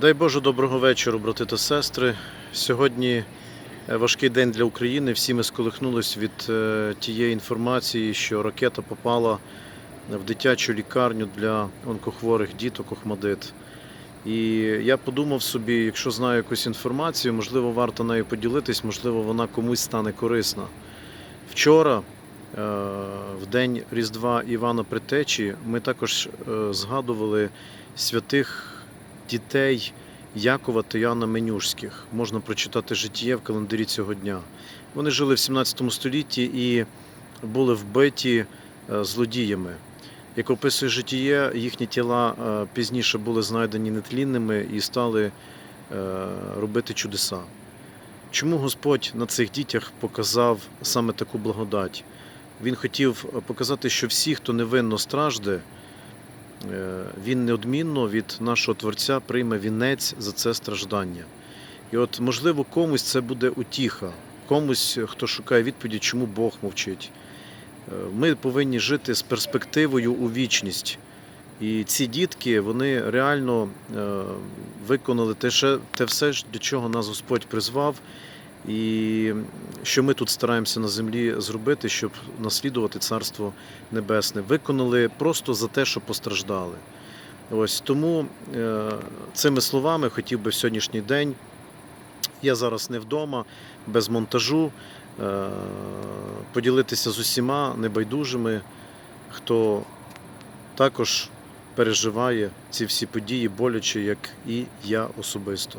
Дай Боже доброго вечора, брати та сестри. Сьогодні е, важкий день для України. Всі ми сколихнулись від е, тієї інформації, що ракета попала в дитячу лікарню для онкохворих діток Охмадит. І я подумав собі, якщо знаю якусь інформацію, можливо, варто нею поділитись, можливо, вона комусь стане корисна. Вчора, е, в день Різдва Івана Притечі, ми також згадували святих дітей Якова та Яна Менюшських. Можна прочитати життя в календарі цього дня. Вони жили в 17 столітті і були вбиті е, злодіями. Як описує життя, їхні тіла е, пізніше були знайдені нетлінними і стали е, робити чудеса. Чому Господь на цих дітях показав саме таку благодать? Він хотів показати, що всі, хто невинно стражде, е, він неодмінно від нашого Творця прийме вінець за це страждання. І от, можливо, комусь це буде утіха, комусь, хто шукає відповіді, чому Бог мовчить. Е, Ми повинні жити з перспективою у вічність. І ці дітки вони реально е, виконали те, те все, до чого нас Господь призвав, і що ми тут стараємося на землі зробити, щоб наслідувати Царство Небесне. Виконали просто за те, що постраждали. Ось тому е, цими словами хотів би в сьогоднішній день. Я зараз не вдома, без монтажу, е, поділитися з усіма небайдужими, хто також переживає ці всі події боляче, як і я особисто.